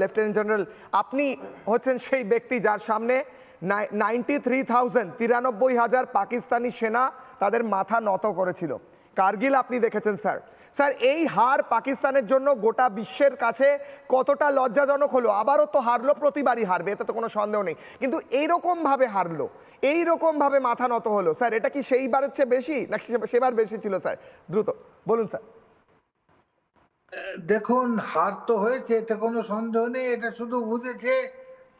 Lieutenant general আপনি হচ্ছেন সেই ব্যক্তি যার সামনে নাইনটি থ্রি থাউজেন্ড তিরানব্বই হাজার পাকিস্তানি সেনা তাদের মাথা নত করেছিল। কার্গিল আপনি দেখেছেন, স্যার। স্যার, এই হার পাকিস্তানের জন্য গোটা বিশ্বের কাছে কতটা লজ্জাজনক হলো, আবারও তো হারলো প্রতিবারই হারবে, এতে তো কোনো সন্দেহ নেই। কিন্তু এইরকমভাবে হারলো, এইরকমভাবে মাথা নত হলো, স্যার, এটা কি সেইবারের চেয়ে বেশি? নাকি সেবার বেশি ছিল, স্যার? দ্রুত, বলুন, স্যার। দেখুন, হার তো হয়েছে, এতে কোনো সন্দেহ নেই, এটা শুধু বুঝেছে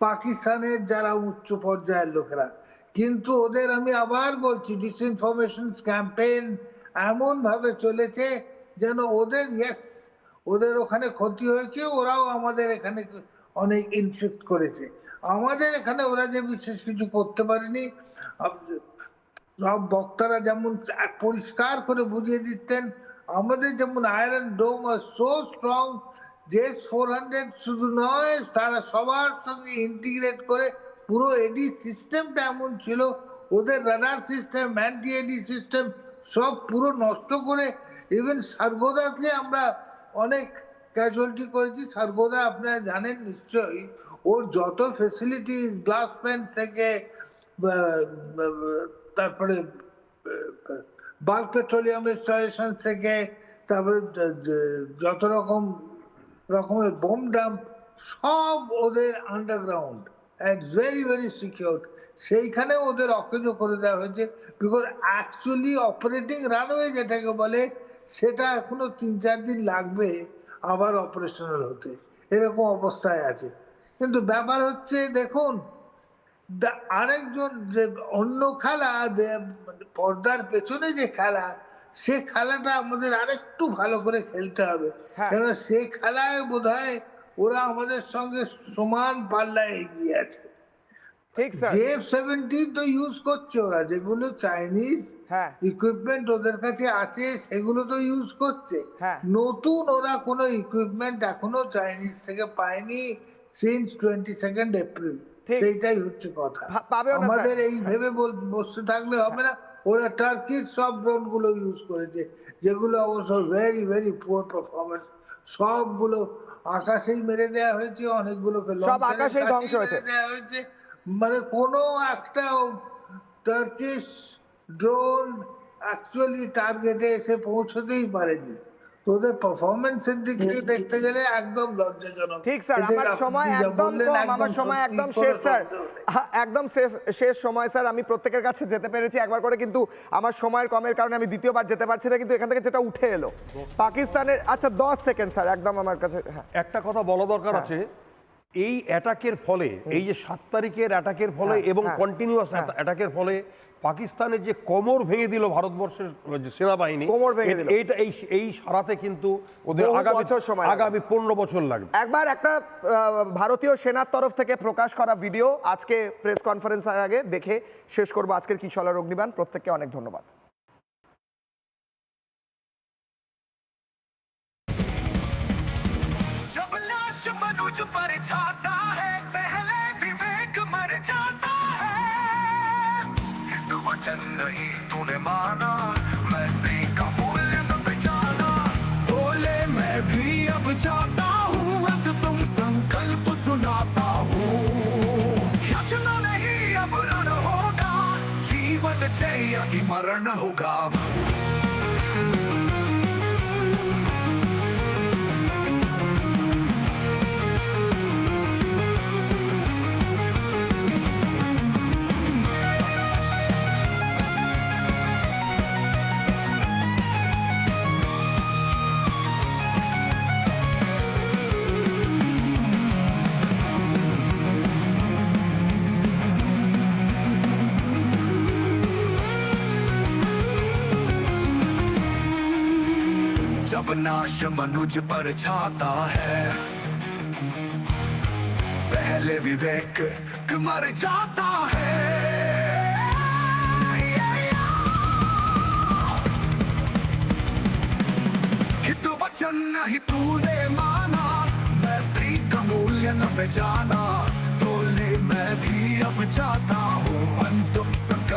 পাকিস্তানের যারা উচ্চ পর্যায়ের লোকেরা। কিন্তু ওদের আমি আবার বলছি ডিসইনফরমেশন ক্যাম্পেইন এমন ভাবে চলেছে যেন ওদের ইয়েস ওদের ওখানে ক্ষতি হয়েছে, ওরাও আমাদের এখানে অনেক ইনফ্লিক্ট করেছে। আমাদের এখানে ওরা যে বিশেষ কিছু করতে পারেনি সব বক্তারা যেমন পরিষ্কার করে বুঝিয়ে দিতেন আমাদের যেমন আয়রন ডোম আর সো স্ট্রং যে ফোর হান্ড্রেড শুধু নয়, তারা সবার সঙ্গে ইন্টিগ্রেট করে পুরো এডি সিস্টেমটা এমন ছিল, ওদের radar system anti AD system সব পুরো নষ্ট করে ইভেন সার্গোদাতে আমরা অনেক ক্যাজুয়ালিটি করেছি। সার্গোদা আপনারা জানেন নিশ্চয়ই, ওর যত ফেসিলিটি গ্লাস প্যান থেকে তারপরে বাল্ক পেট্রোলিয়াম ইনস্টলেশন থেকে তারপরে যত রকম রকমের বোম ডাম্প সব ওদের underground and very very secure সেইখানে ওদের অকেজ করে দেওয়া হয়েছে বিকজ অ্যাকচুয়ালি অপারেটিং রানওয়ে যেটাকে বলে, সেটা এখনও তিন, চার দিন লাগবে আবার অপারেশনাল হতে। এরকম অবস্থায় আছে। কিন্তু ব্যাপার হচ্ছে, দেখুন আরেকজন যে অন্য খেলা পর্দার পেছনে যে খেলা সে খেলাটা আমাদের আরেকটু ভালো করে খেলতে হবে হ্যাঁ। কেন সে খেলায় বোধ ওরা আমাদের সঙ্গে সমান পাল্লায় এগিয়ে আছে জেফ সেভেন্টিন তো ইউজ করছে ওরা যেগুলো চাইনিজ হ্যাঁ ইকুইপমেন্ট ওদের কাছে আছে সেগুলো তো ইউজ করছে হ্যাঁ। নতুন ওরা কোনো ইকুইপমেন্ট এখনও চাইনিজ থেকে পায়নি সিন্স টোয়েন্টি সেকেন্ড এপ্রিল। সেইটাই হচ্ছে কথা। আমাদের এই ভেবে বসে থাকলে হবে না। ওরা টার্কির সব ড্রোনগুলো ইউজ করেছে যেগুলো অবশ্য ভেরি ভেরি পুয়ার পারফরমেন্স সবগুলো আকাশেই মেরে দেওয়া হয়েছে অনেকগুলোকে সব আকাশেই ধ্বংস হয়েছে। দেওয়া হয়েছে। মানে কোনো একটা টার্কিশ ড্রোন অ্যাকচুয়ালি টার্গেটে এসে পৌঁছতেই পারেনি। তো পারফরমেন্স পারফরমেন্সের দিক থেকে দেখতে গেলে একদম লজ্জাজনক। ঠিক স্যার আমার সময় একদম কম আমার সময় একদম শেষ স্যার। হ্যাঁ, একদম শেষ শেষ সময় স্যার আমি প্রত্যেকের কাছে যেতে পেরেছি একবার করে কিন্তু আমার সময়ের কমের কারণে আমি দ্বিতীয়বার যেতে পারছি না কিন্তু এখান থেকে যেটা উঠে এলো। পাকিস্তানের আচ্ছা দশ সেকেন্ড স্যার একদম আমার কাছে হ্যাঁ। একটা কথা বলা দরকার হ্যাঁ। আছে এই অ্যাটাকের ফলে এই যে সাত তারিখের অ্যাটাকের ফলে হ্যাঁ, এবং হ্যাঁ, কন্টিনিউয়াস হ্যাঁ। অ্যাটাকের ফলে পাকিস্তানের যে কোমর ভেঙে দিল ভারতবর্ষের সেনাবাহিনী কোমর ভেঙে দিল। এইটা এই এই সারাতে কিন্তু ওদের আগামী বছর সময় আগামী পনেরো বছর লাগবে। একবার একটা ভারতীয় সেনার তরফ থেকে প্রকাশ করা ভিডিও আজকে প্রেস কনফারেন্সের আগে দেখে শেষ করব আজকের কিশলার অগ্নিবান প্রত্যেককে অনেক ধন্যবাদ। लाश पर जाता है, पहले विवेक मर जाता है। हिंदू वचन नहीं तूने माना, मैं का मूल्य न पहचाना। बोले मैं भी अब जाता हूँ, अब तुम संकल्प सुनाता हूँ। याचना नहीं, अब रण होगा, जीवन जय की मरण होगा। जब नाश मनुज पर छाता है। पहले विवेक मर जाता है। हित वचन नहीं तूने माना मैत्री का मूल्य न पहचाना बोले मैं भी अब जाता हूँ संकल्प